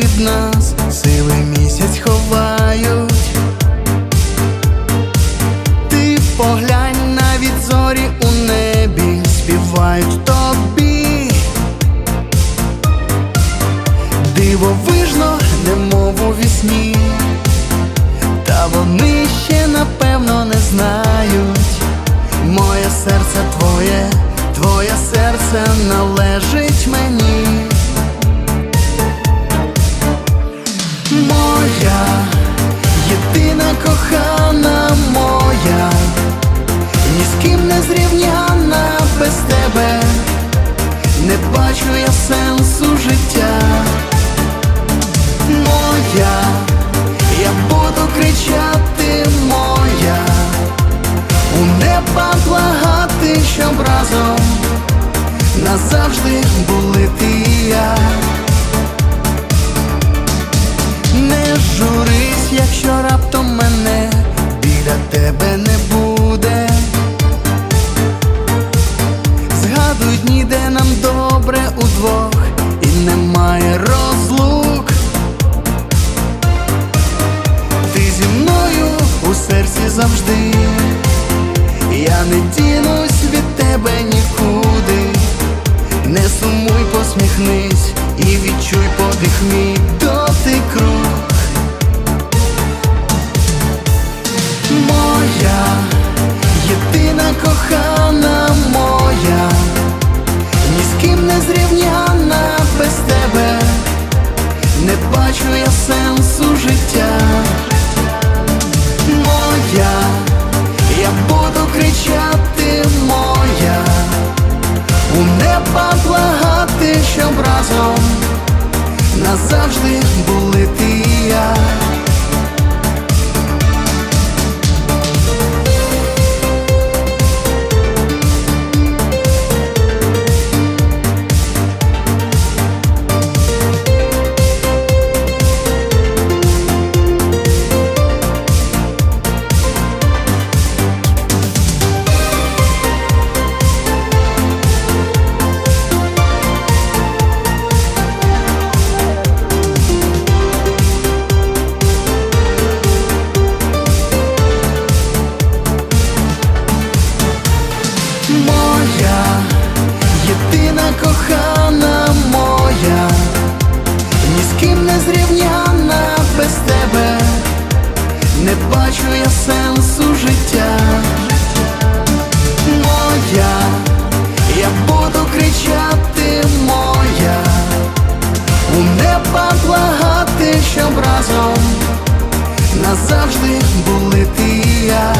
від нас сили місяць ховають. Ти поглянь навіть зорі у небі співають тобі. Дивовижно, немов у вісні, та вони ще напевно не знають. Моє серце твоє, твоє серце належить мені. Бачу я сенсу життя. Моя, я буду кричати моя, у неба благати, щоб разом назавжди були ти завжди, у неба благати, щоб разом назавжди були ти і я. У неба благати, щоб разом назавжди були ти і я.